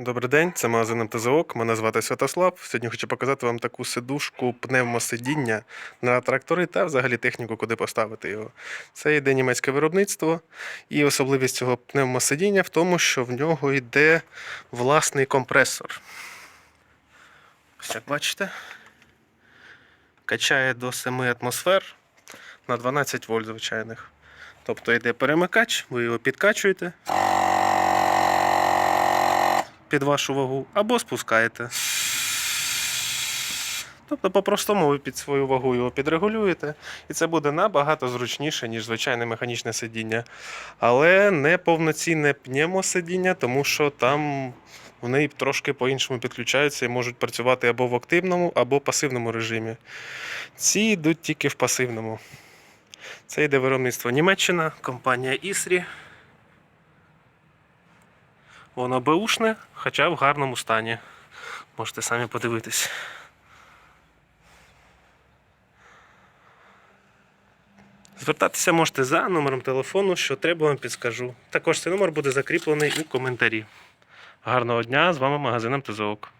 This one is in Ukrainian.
Добрий день, це магазин МТЗОК. Мене звати Святослав. Сьогодні хочу показати вам таку сидушку пневмосидіння на трактори та взагалі техніку, куди поставити його. Це йде німецьке виробництво, і особливість цього пневмосидіння в тому, що в нього йде власний компресор. Ось як бачите, качає до 7 атмосфер на 12 вольт звичайних. Тобто йде перемикач, ви його підкачуєте під вашу вагу, або спускаєте. Тобто, по-простому ви під свою вагу його підрегулюєте, і це буде набагато зручніше, ніж звичайне механічне сидіння. Але не повноцінне пневмосидіння, тому що там вони трошки по-іншому підключаються і можуть працювати або в активному, або пасивному режимі. Ці йдуть тільки в пасивному. Це йде виробництво Німеччина, компанія Ісрі. Воно беушне, хоча в гарному стані. Можете самі подивитись. Звертатися можете за номером телефону, що треба вам підскажу. Також цей номер буде закріплений у коментарі. Гарного дня! З вами магазин МТЗОК.